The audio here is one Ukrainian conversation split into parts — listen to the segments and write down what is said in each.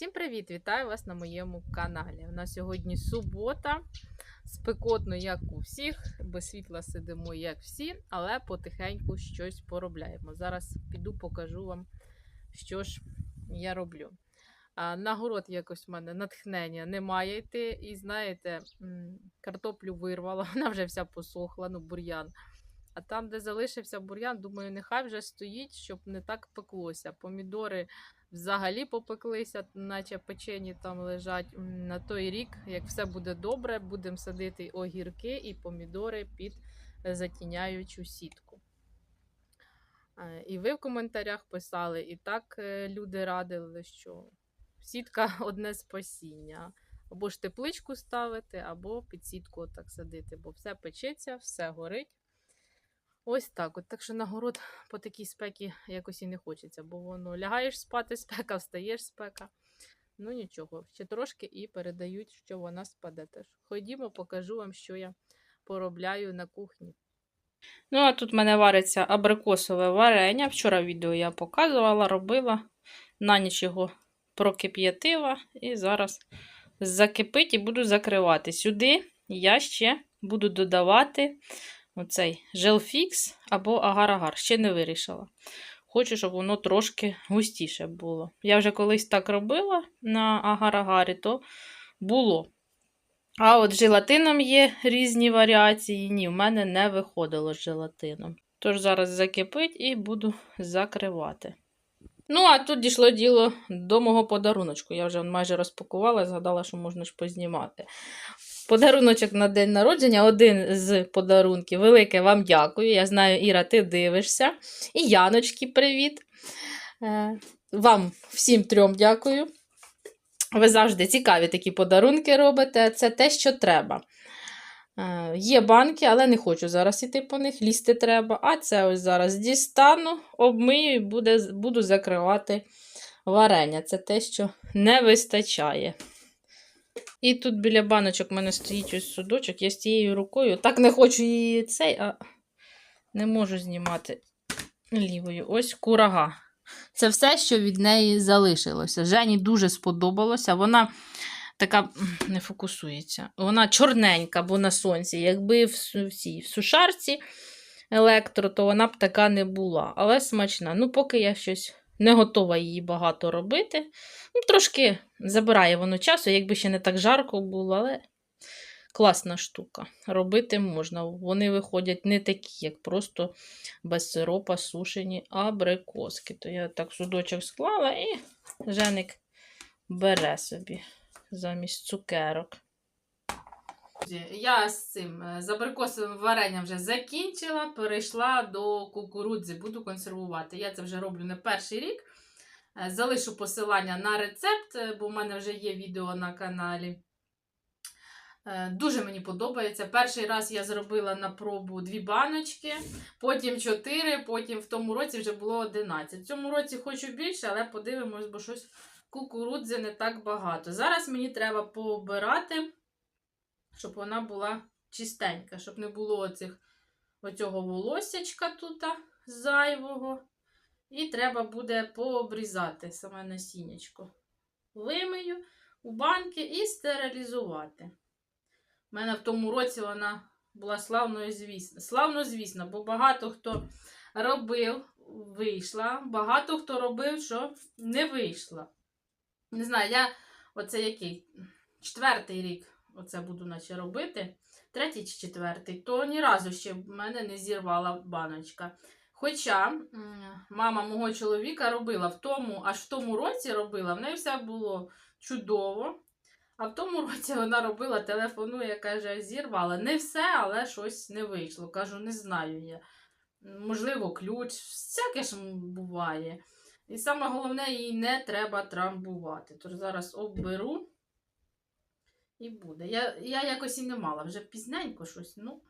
Всім привіт! Вітаю вас на моєму каналі. У нас сьогодні субота, спекотно, як у всіх, без світла сидимо, як всі, але потихеньку щось поробляємо. Зараз піду покажу вам, що ж я роблю. А, на город якось в мене натхнення немає йти. І знаєте, картоплю вирвала, вона вже вся посохла, ну бур'ян. А там, де залишився бур'ян, думаю, нехай вже стоїть, щоб не так пеклося. Помідори взагалі попеклися, наче печені там лежать. На той рік, як все буде добре, будемо садити огірки і помідори під е, затіняючу сітку. Е, І ви в коментарях писали, і так е, люди радили, що сітка одне спасіння. Або ж тепличку ставити, або під сітку так садити, бо все печеться, все горить. Ось так. От так що на город по такій спекі якось і не хочеться, бо воно лягаєш спати, спека, встаєш спека. Ну нічого, ще трошки і передають, що вона спаде теж. Ходімо, покажу вам, що я поробляю на кухні. Ну, а тут в мене вариться абрикосове варення. Вчора відео я показувала, робила. На ніч його прокип'ятила і зараз закипить і буду закривати. Сюди я ще буду додавати оцей желфікс або агар-агар. Ще не вирішила. Хочу, щоб воно трошки густіше було. Я вже колись так робила на агар-агарі, то було. А от желатином є різні варіації. Ні, в мене не виходило з желатином. Тож зараз закипить і буду закривати. Ну, а тут дійшло діло до мого подаруночку. Я вже майже розпакувала, згадала, що можна ж познімати. Подаруночок на день народження один з подарунків. Велике вам дякую. Я знаю, Іра, ти дивишся. І Яночки, привіт. Е, Вам всім трьом дякую. Ви завжди цікаві такі подарунки робите. Це те, що треба. Е, Є банки, але не хочу зараз іти по них, лізти треба. А це ось зараз дістану, обмию і буду закривати варення. Це те, що не вистачає. І тут біля баночок в мене стоїть ось судочок. Я з тією рукою. Так не хочу її цей, а не можу знімати лівою. Ось курага. Це все, що від неї залишилося. Жені дуже сподобалося. Вона така не фокусується. Вона чорненька, бо на сонці. Якби в, в сушарці електро, то вона б така не була. Але смачна. Ну, поки я щось не готова її багато робити. Ну, трошки забирає воно часу, якби ще не так жарко було, але класна штука. Робити можна. Вони виходять не такі, як просто без сиропа сушені абрикоски. То я так судочок склала і Женик бере собі замість цукерок. Я з цим е, з абрикосовим варенням вже закінчила, перейшла до кукурудзи, буду консервувати. Я це вже роблю не перший рік. Е, Залишу посилання на рецепт, е, бо в мене вже є відео на каналі. Дуже мені подобається. Перший раз я зробила на пробу дві баночки, потім чотири, потім в тому році вже було 11. В цьому році хочу більше, але подивимось, бо щось кукурудзи не так багато. Зараз мені треба пообирати, щоб вона була чистенька, щоб не було оцих, оцього волосячка тут зайвого. І треба буде пообрізати саме насіннячко. Вимию у банки і стерилізувати. У мене в тому році вона була славною звісна. Славно, звісно, бо багато хто робив, вийшла, багато хто робив, що не вийшла. Не знаю, я оце який четвертий рік оце буду наче робити, третій чи четвертий, то ні разу ще в мене не зірвала баночка. Хоча мама мого чоловіка робила в тому, аж в тому році робила, в неї все було чудово. А в тому році вона робила, телефонує, каже, зірвала. Не все, але щось не вийшло. Кажу, не знаю я. Можливо, ключ, всяке ж буває. І саме головне, їй не треба трамбувати. Тож зараз обберу і буде. Я, я якось і не мала, вже пізненько щось, ну,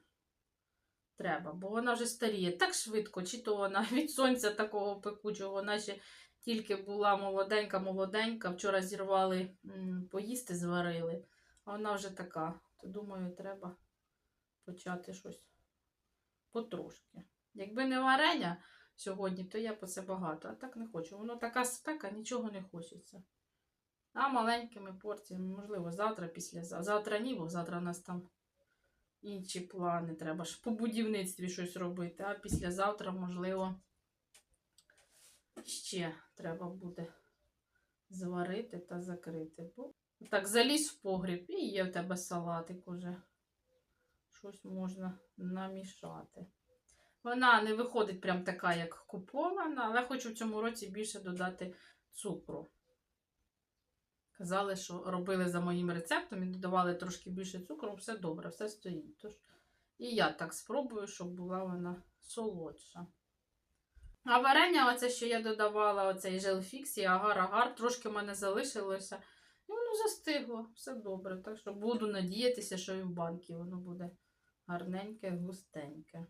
треба, бо вона вже старіє так швидко, чи то вона від сонця такого пекучого, вона ще тільки була молоденька, молоденька. Вчора зірвали поїсти, зварили, а вона вже така. То думаю, треба почати щось потрошки. Якби не варення сьогодні, то я б оце багато. А так не хочу. Воно така спека, нічого не хочеться. А маленькими порціями, можливо, завтра, післязавтра. Завтра ні, бо завтра у нас там інші плани. Треба ж по будівництві щось робити. А післязавтра, можливо, ще треба буде зварити та закрити. Бо так, заліз в погріб і є в тебе салатик уже. Щось можна намішати. Вона не виходить прям така, як купована, але хочу в цьому році більше додати цукру. Казали, що робили за моїм рецептом і додавали трошки більше цукру, все добре, все стоїть. Тож і я так спробую, щоб була вона солодша. А варення, оце, що я додавала, оцей желфікс і агар-агар, трошки в мене залишилося. І воно застигло, все добре. Так що буду надіятися, що і в банки воно буде гарненьке, густеньке.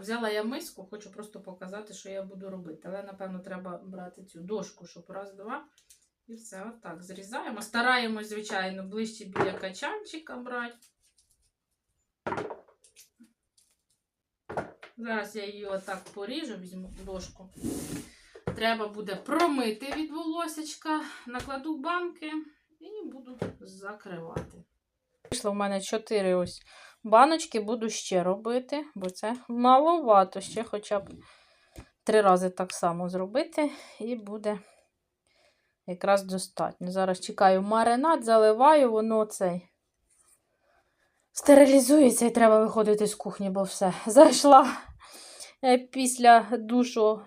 Взяла я миску, хочу просто показати, що я буду робити. Але, напевно, треба брати цю дошку, щоб раз, два. І все, отак зрізаємо. Стараємось, звичайно, ближче біля качанчика брати. Зараз я її отак поріжу, візьму дошку. Треба буде промити від волосечка, накладу банки і буду закривати. Вийшло в мене 4 ось баночки, буду ще робити, бо це маловато. Ще хоча б три рази так само зробити, і буде якраз достатньо. Зараз чекаю маринад, заливаю, воно цей стерилізується і треба виходити з кухні, бо все. Зайшла е, після душу.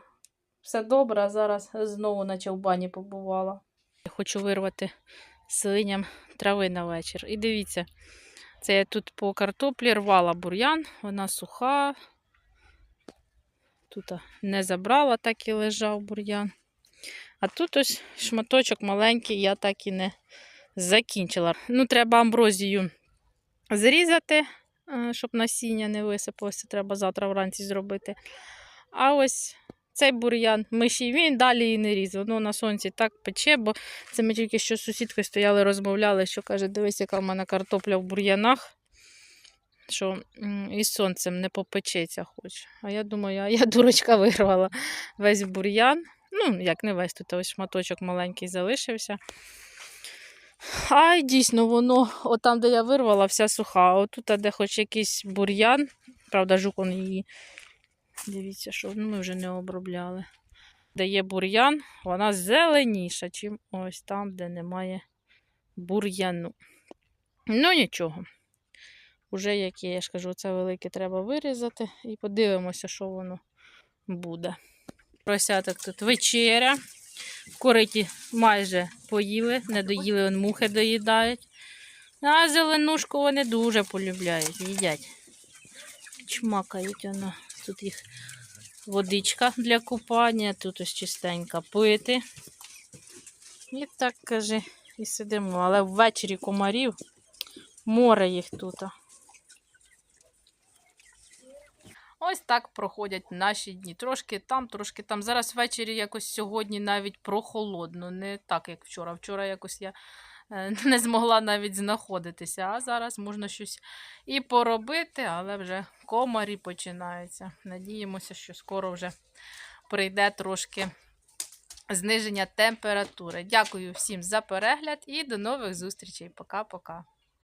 Все добре, а зараз знову наче в бані побувала. Я хочу вирвати свиням трави на вечір. І дивіться, це я тут по картоплі рвала бур'ян, вона суха. Тут не забрала, так і лежав бур'ян. А тут ось шматочок маленький, я так і не закінчила. Ну, треба амброзію зрізати, е, щоб насіння не висипалося. Треба завтра вранці зробити. А ось цей бур'ян мишій він далі і не різ. Воно на сонці так пече, бо це ми тільки що з сусідкою стояли, розмовляли, що каже, дивись, яка в мене картопля в бур'янах, що із сонцем не попечеться хоч. А я думаю, а я дурочка вирвала весь бур'ян. Ну, як не весь, тут ось шматочок маленький залишився. А дійсно, воно, отам, де я вирвала, вся суха. А отут, де хоч якийсь бур'ян, правда, жук он її. Дивіться, що ну, ми вже не обробляли. Де є бур'ян, вона зеленіша, чим ось там, де немає бур'яну. Ну, нічого. Уже як є, я ж кажу, це велике треба вирізати і подивимося, що воно буде. Просяток тут вечеря. В кориті майже поїли, не доїли, он мухи доїдають. А зеленушку вони дуже полюбляють, їдять. Чмакають воно. Тут їх водичка для купання, тут ось чистенько пити. І так каже, і сидимо. Але ввечері комарів море їх тут. Ось так проходять наші дні. Трошки там, трошки там. Зараз ввечері якось сьогодні навіть прохолодно, не так, як вчора. Вчора якось я е, не змогла навіть знаходитися, а зараз можна щось і поробити, але вже комарі починаються. Надіємося, що скоро вже прийде трошки зниження температури. Дякую всім за перегляд і до нових зустрічей. Пока-пока.